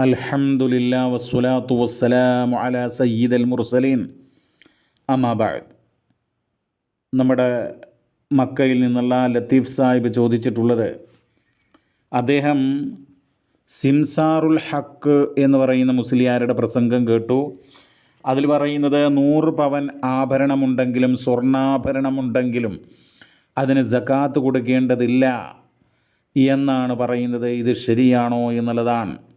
അൽഹംദുലില്ല വസ്സലാത്തു വസ്സലാമു അല സയ്യിദ് അൽ മുർസലീൻ അമാബാദ് നമ്മുടെ മക്കയിൽ നിന്നുള്ള ലത്തീഫ് സാഹിബ് ചോദിച്ചിട്ടുള്ളത് അദ്ദേഹം സിംസാറുൽ ഹക്ക് എന്ന് പറയുന്ന മുസ്ലിയാരുടെ പ്രസംഗം കേട്ടു. അതിൽ പറയുന്നത് നൂറ് പവൻ ആഭരണമുണ്ടെങ്കിലും സ്വർണാഭരണമുണ്ടെങ്കിലും അതിന് ജക്കാത്ത് കൊടുക്കേണ്ടതില്ല എന്നാണ് പറയുന്നത്. ഇത് ശരിയാണോ എന്നുള്ളതാണ്.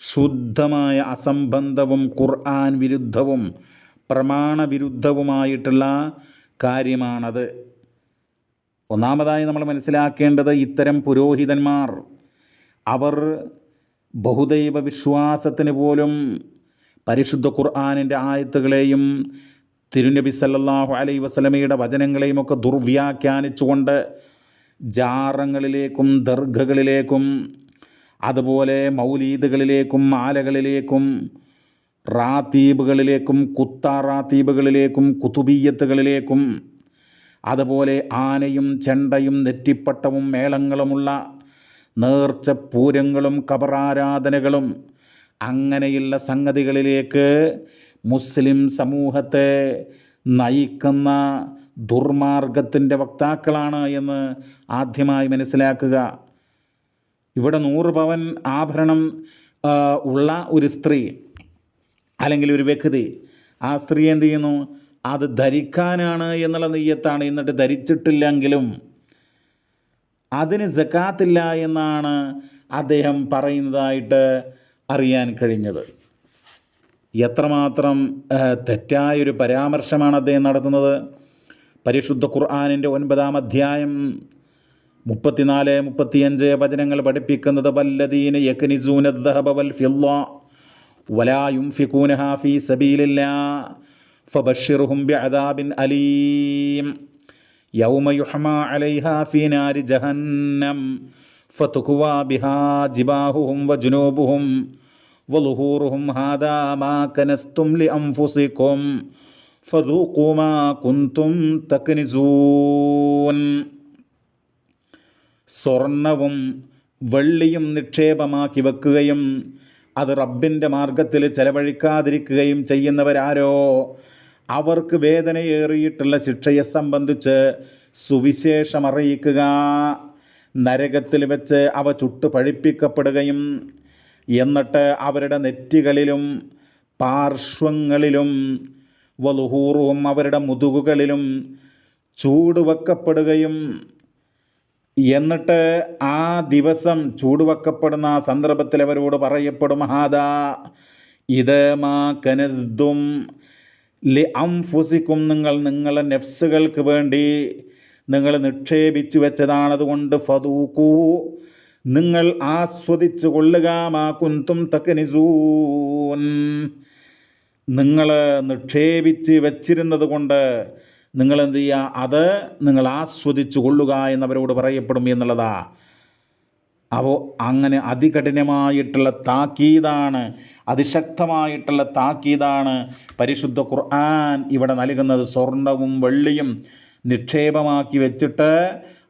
ശുദ്ധമായ അസംബന്ധവും ഖുർആൻ വിരുദ്ധവും പ്രമാണവിരുദ്ധവുമായിട്ടുള്ള കാര്യമാണത്. ഒന്നാമതായി നമ്മൾ മനസ്സിലാക്കേണ്ടത് ഇത്തരം പുരോഹിതന്മാർ അവർ ബഹുദൈവ വിശ്വാസത്തിന് പോലും പരിശുദ്ധ ഖുർആാനിന്റെ ആയത്തുകളെയും തിരുനബി സല്ലാഹു അലൈ വസ്ലമയുടെ വചനങ്ങളെയും ഒക്കെ ദുർവ്യാഖ്യാനിച്ചുകൊണ്ട് ജാറങ്ങളിലേക്കും ദർഗകളിലേക്കും അതുപോലെ മൗലീദുകളിലേക്കും മാലകളിലേക്കും റാത്തീബുകളിലേക്കും കുത്താറാത്തീബുകളിലേക്കും കുത്തുബീയത്തുകളിലേക്കും അതുപോലെ ആനയും ചെണ്ടയും നെറ്റിപ്പട്ടവും മേളങ്ങളുമുള്ള നേർച്ച പൂരങ്ങളും കബറാരാധനകളും അങ്ങനെയുള്ള സംഗതികളിലേക്ക് മുസ്ലിം സമൂഹത്തെ നയിക്കുന്ന ദുർമാർഗത്തിന്റെ വക്താക്കളാണ് എന്ന് ആദ്യമായി മനസ്സിലാക്കുക. ഇവിടെ നൂറ് പവൻ ആഭരണം ഉള്ള ഒരു സ്ത്രീ അല്ലെങ്കിൽ ഒരു വ്യക്തി ആ സ്ത്രീ എന്ത് ചെയ്യുന്നു? അത് ധരിക്കാനാണ് എന്നുള്ള നെയ്യത്താണ്. എന്നിട്ട് ധരിച്ചിട്ടില്ലെങ്കിലും അതിന് ജക്കാത്തില്ല എന്നാണ് അദ്ദേഹം പറയുന്നതായിട്ട് അറിയാൻ കഴിഞ്ഞത്. എത്രമാത്രം തെറ്റായൊരു പരാമർശമാണ് അദ്ദേഹം നടത്തുന്നത്? പരിശുദ്ധ ഖുർആാനിന്റെ ഒൻപതാം അധ്യായം മുപ്പത്തിനാല് മുപ്പത്തിയഞ്ച് വചനങ്ങൾ പഠിപ്പിക്കുന്നത് വല്ലദീന യക്നിസൂന ദഹബ വൽ വലാ ബിഅദാബിൻ അലീം. യൗമ യുഹ്മാ അലൈഹാ ഫീ നാരി ജഹന്നം ഫതുഖ്വാ ബിഹാ ഹാദാ മാ മാ കുൻതും തക്നിസൂൻ. സ്വർണവും വെള്ളിയും നിക്ഷേപമാക്കി വെക്കുകയും അത് റബ്ബിന്റെ മാർഗത്തിൽ ചെലവഴിക്കാതിരിക്കുകയും ചെയ്യുന്നവരാരോ? അവർക്ക് വേദനയേറിയിട്ടുള്ള ശിക്ഷയെ സംബന്ധിച്ച് സുവിശേഷം അറിയിക്കുക. നരകത്തിൽ വെച്ച് അവ ചുട്ടു പഴിപ്പിക്കപ്പെടുകയും എന്നിട്ട് അവരുടെ നെറ്റികളിലും പാർശ്വങ്ങളിലും വലുഹൂറും അവരുടെ മുതുകുകളിലും ചൂടുവെക്കപ്പെടുകയും എന്നിട്ട് ആ ദിവസം ചൂടുവെക്കപ്പെടുന്ന ആ സന്ദർഭത്തിൽ അവരോട് പറയപ്പെടും ഹാദാ ഇത് മാ കനസ്തും ലി അംഫുസിക്കും നിങ്ങൾ നിങ്ങളെ നെഫ്സുകൾക്ക് വേണ്ടി നിങ്ങൾ നിക്ഷേപിച്ചു വെച്ചതാണതുകൊണ്ട് ഫതൂക്കൂ നിങ്ങൾ ആസ്വദിച്ച് കൊള്ളുക മാ കുന്തും തക്കനിസൂൻ നിങ്ങൾ നിക്ഷേപിച്ച് വെച്ചിരുന്നത് കൊണ്ട് നിങ്ങൾ എന്ത് ചെയ്യുക അത് നിങ്ങൾ ആസ്വദിച്ചു കൊള്ളുക എന്നവരോട് പറയപ്പെടും എന്നുള്ളതാ. അപ്പോൾ അങ്ങനെ അതികഠിനമായിട്ടുള്ള താക്കീതാണ് അതിശക്തമായിട്ടുള്ള താക്കീതാണ് പരിശുദ്ധ ഖുർആൻ ഇവിടെ നൽകുന്നത്. സ്വർണവും വെള്ളിയും നിക്ഷേപമാക്കി വെച്ചിട്ട്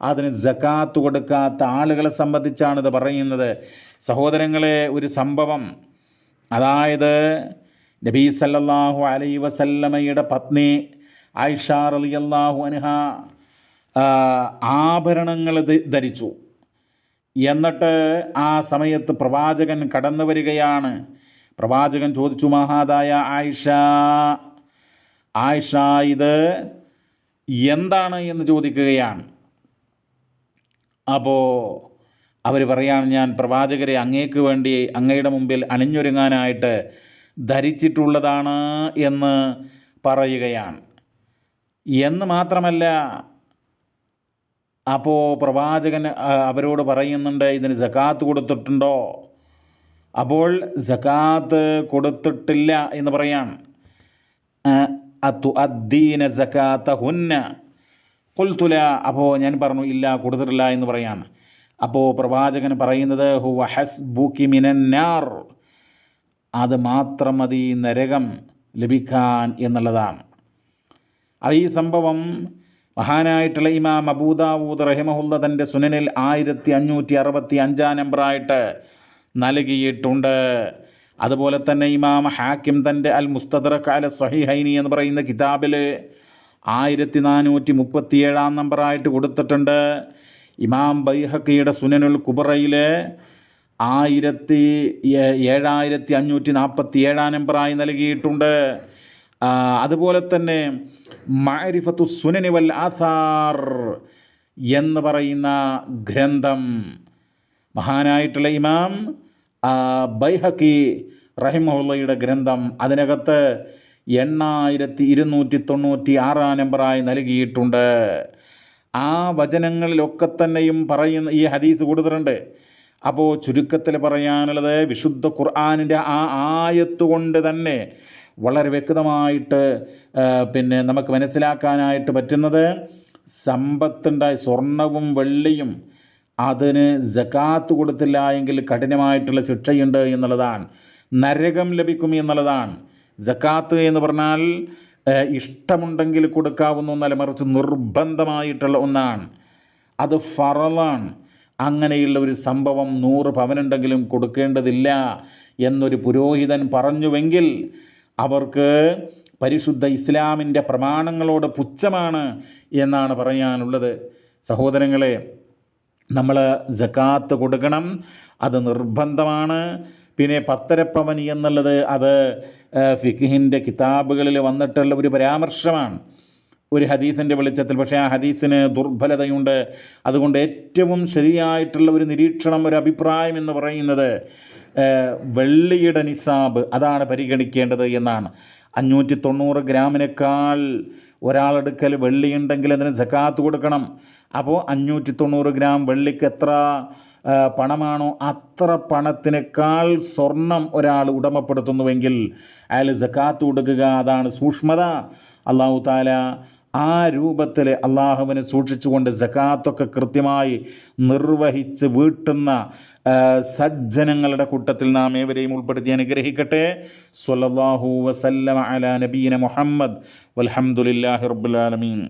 അതിന് ജക്കാത്ത് കൊടുക്കാത്ത ആളുകളെ സംബന്ധിച്ചാണ് ഇത് പറയുന്നത്. സഹോദരങ്ങളെ ഒരു സംഭവം. അതായത് നബീ സല്ലല്ലാഹു അലൈ വസല്ലമയുടെ പത്നി ആയിഷ അലി അള്ളാഹു അനഹ ആഭരണങ്ങൾ ധരിച്ചു. എന്നിട്ട് ആ സമയത്ത് പ്രവാചകൻ കടന്നു വരികയാണ്. പ്രവാചകൻ ചോദിച്ചു മഹാദായ ആയിഷ ആയിഷ ഇത് എന്താണ്? എന്ന് ചോദിക്കുകയാണ്. അപ്പോൾ അവർ പറയാണ് ഞാൻ പ്രവാചകരെ അങ്ങേക്ക് വേണ്ടി അങ്ങയുടെ മുമ്പിൽ അണിഞ്ഞൊരുങ്ങാനായിട്ട് ധരിച്ചിട്ടുള്ളതാണ് എന്ന് പറയുകയാണ്. എന്ന് മാത്രമല്ല അപ്പോൾ പ്രവാചകൻ അവരോട് പറയുന്നുണ്ട് ഇതിന് ജക്കാത്ത് കൊടുത്തിട്ടുണ്ടോ? അപ്പോൾ ജക്കാത്ത് കൊടുത്തിട്ടില്ല എന്ന് പറയാം. അത്തു അദ്ദീന ജക്കാത്ത ഹുന്ന കൊൽത്തുല അപ്പോൾ ഞാൻ പറഞ്ഞു ഇല്ല കൊടുത്തിട്ടില്ല എന്ന് പറയാം. അപ്പോൾ പ്രവാചകൻ പറയുന്നത് ഹുവ ഹസ് ബുക്കി മിനന്നാർ അത് മാത്രം മതി നരകം ലഭിക്കാൻ എന്നുള്ളതാണ്. ഈ സംഭവം മഹാനായിട്ടുള്ള ഇമാം അബൂദാവൂദ് റഹിമഹുല്ല തന്റെ സുനനിൽ ആയിരത്തി അഞ്ഞൂറ്റി അറുപത്തി അഞ്ചാം നമ്പറായിട്ട് നൽകിയിട്ടുണ്ട്. അതുപോലെ തന്നെ ഇമാം ഹാക്കിം തന്റെ അൽ മുസ്തദറക് അല സഹിഹൈനി എന്ന് പറയുന്ന കിതാബിൽ ആയിരത്തി നാനൂറ്റി മുപ്പത്തിയേഴാം നമ്പറായിട്ട് കൊടുത്തിട്ടുണ്ട്. ഇമാം ബൈഹക്കിയുടെ സുനനുൽ കുബറയിൽ ആയിരത്തി ഏഴായിരത്തി അഞ്ഞൂറ്റി നാൽപ്പത്തി ഏഴാം നമ്പറായി നൽകിയിട്ടുണ്ട്. അതുപോലെ തന്നെ മാരിഫത്തു സുനനി വൽ ആസാർ എന്ന് പറയുന്ന ഗ്രന്ഥം മഹാനായിട്ടുള്ള ഇമാം ബൈഹക്കി റഹിമുള്ളയുടെ ഗ്രന്ഥം അതിനകത്ത് എണ്ണായിരത്തി ഇരുന്നൂറ്റി തൊണ്ണൂറ്റി ആറാം നമ്പറായി നൽകിയിട്ടുണ്ട്. ആ വചനങ്ങളിലൊക്കെ തന്നെയും പറയുന്ന ഈ ഹദീസ് കൂടുതലുണ്ട്. അപ്പോൾ ചുരുക്കത്തിൽ പറയാനുള്ളത് വിശുദ്ധ ഖുർആാനിന്റെ ആ ആയത്ത് കൊണ്ട് തന്നെ വളരെ വ്യക്തമായിട്ട് പിന്നെ നമുക്ക് മനസ്സിലാക്കാനായിട്ട് പറ്റുന്നത് സമ്പത്തുണ്ടായി സ്വർണവും വെള്ളിയും അതിന് ജക്കാത്ത് കൊടുത്തില്ല എങ്കിൽ കഠിനമായിട്ടുള്ള ശിക്ഷയുണ്ട് എന്നുള്ളതാണ്. നരകം ലഭിക്കും എന്നുള്ളതാണ്. ജക്കാത്ത് എന്ന് പറഞ്ഞാൽ ഇഷ്ടമുണ്ടെങ്കിൽ കൊടുക്കാവുന്ന ഒന്നല്ല മറിച്ച് നിർബന്ധമായിട്ടുള്ള ഒന്നാണ്. അത് ഫറലാണ് അങ്ങനെയുള്ള ഒരു സംഭവം നൂറ് പവനുണ്ടെങ്കിലും കൊടുക്കേണ്ടതില്ല എന്നൊരു പുരോഹിതൻ പറഞ്ഞുവെങ്കിൽ അവർക്ക് പരിശുദ്ധ ഇസ്ലാമിന്റെ പ്രമാണങ്ങളോട് പുച്ഛമാണ് എന്നാണ് പറയാനുള്ളത്. സഹോദരങ്ങളെ നമ്മൾ ജക്കാത്ത് കൊടുക്കണം. അത് നിർബന്ധമാണ്. പിന്നെ പത്തരപ്പവനി എന്നുള്ളത് അത് ഫിഖിന്റെ കിതാബുകളിൽ വന്നിട്ടുള്ള ഒരു പരാമർശമാണ്. ഒരു ഹദീസിന്റെ വെളിച്ചത്തിൽ. പക്ഷേ ആ ഹദീസിന് ദുർബലതയുണ്ട്. അതുകൊണ്ട് ഏറ്റവും ശരിയായിട്ടുള്ള ഒരു നിരീക്ഷണം ഒരു അഭിപ്രായം എന്ന് പറയുന്നത് വെള്ളിയുടെ നിസാബ് അതാണ് പരിഗണിക്കേണ്ടത് എന്നാണ്. അഞ്ഞൂറ്റി തൊണ്ണൂറ് ഗ്രാമിനേക്കാൾ ഒരാളെടുക്കൽ വെള്ളിയുണ്ടെങ്കിൽ അതിന് ജക്കാത്ത് കൊടുക്കണം. അപ്പോൾ അഞ്ഞൂറ്റി തൊണ്ണൂറ് ഗ്രാം വെള്ളിക്ക് എത്ര പണമാണോ? അത്ര പണത്തിനേക്കാൾ സ്വർണം ഒരാൾ ഉടമപ്പെടുത്തുന്നുവെങ്കിൽ അയാൾ ജക്കാത്ത് കൊടുക്കുക അതാണ് സൂക്ഷ്മത. അള്ളാഹു താല ആ രൂപത്തിൽ അള്ളാഹുവിനെ സൂക്ഷിച്ചുകൊണ്ട് ജക്കാത്തൊക്കെ കൃത്യമായി നിർവഹിച്ച് വീട്ടുന്ന സജ്ജനങ്ങളുടെ കൂട്ടത്തിൽ നാം ഏവരെയും ഉൾപ്പെടുത്തി അനുഗ്രഹിക്കട്ടെ. സ്വല്ലല്ലാഹു വസല്ലമ അല നബീന മുഹമ്മദ്. വൽഹംദുലില്ലാഹി റബുലാലമീൻ